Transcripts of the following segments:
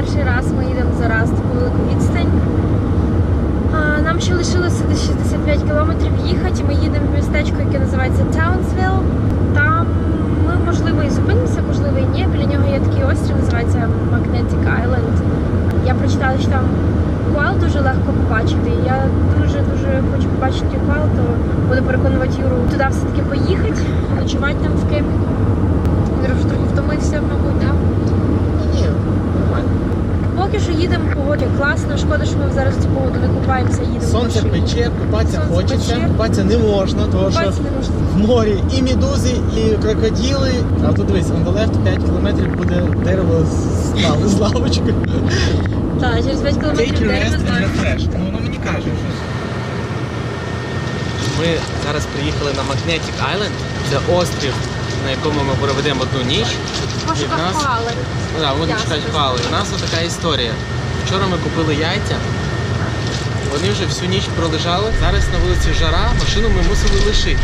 перший раз ми їдемо зараз таку велику відстань. Нам ще лишилося десь 65 кілометрів їхати. Ми їдемо в містечко, яке називається Таунсвілл. Там ми, можливо, і зупинимося, можливо, і ні. Біля нього є такий острів, називається Magnetic Island. Я прочитала, що там куал дуже легко побачити. Я дуже-дуже хочу побачити куал, то буду переконувати Юру туди все-таки поїхати, ночувати там в кемпінгу. Трохи втомився, мабуть, так? Що їдемо, погода класно. Шкода, що ми зараз цю погоду не купаємося, їдемо. в Сонце машині. пече, купатися Сонце хочеться, пече. купатися не можна, тому що Купатися не можна. в морі і медузи, і крокодили. А тут дивись, on the left 5 кілометрів буде дерево з, лав- з лавочкою. Так, через 5 кілометрів дерево. Ну воно мені каже. Ми зараз приїхали на Magnetic Island. Це острів, на якому ми проведемо одну ніч. Пошуках нас-. Ну, да, вони Ясно. чекають хвали. У нас така історія. Вчора ми купили яйця. Вони вже всю ніч пролежали. Зараз на вулиці жара, машину ми мусили лишити.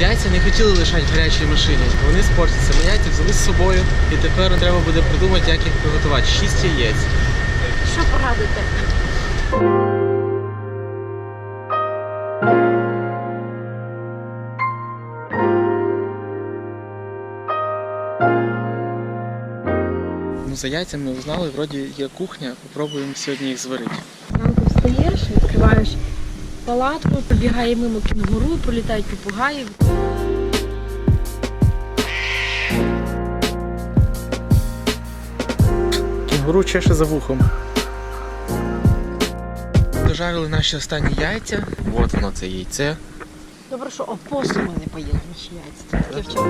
Яйця не хотіли лишати в гарячій машині. Вони спортяться. Ми яйця взяли з собою. І тепер треба буде придумати, як їх приготувати. Шість яєць. Що порадити? Ну, за яйцями узнали, вроді є кухня, попробуємо сьогодні їх зварити. Зранку встаєш, відкриваєш палатку, пробігає мимо кінгуру, пролітають попугаї. Кінгуру чеше за вухом. Дожарили наші останні яйця. От воно це яйце. Добре, що опосуми не поїли наші яйця. Таке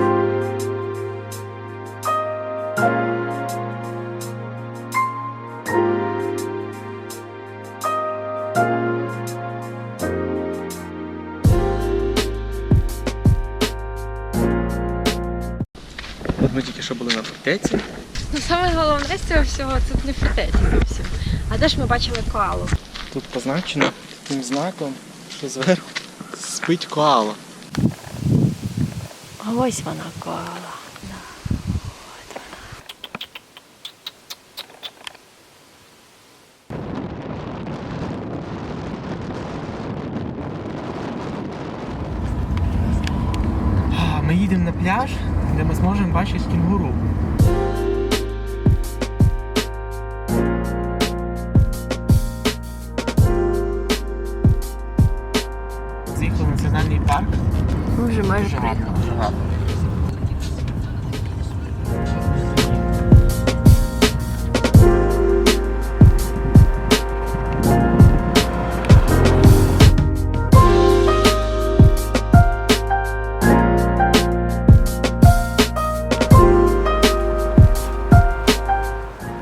ми тільки що були на фортеці. Ну, саме головне з цього всього тут не фортеці зовсім. А де ж ми бачили коалу? Тут позначено таким знаком, що зверху спить коала. А ось вона коала. Да. От вона. А, Ми їдемо на пляж, де ми зможемо бачити кінгуру. Заїхали в національний парк. Ми вже майже приїхали.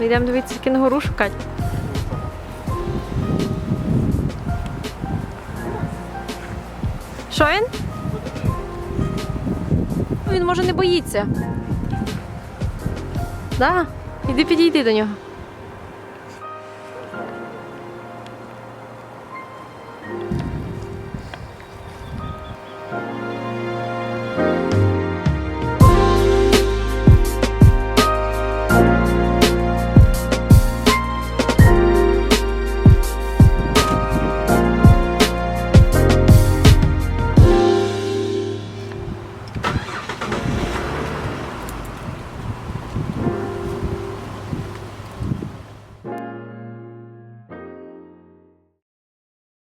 Ми йдемо дивитися кінгуру шукати. Що він? Ну, він може не боїться. Да? Іди підійди до нього.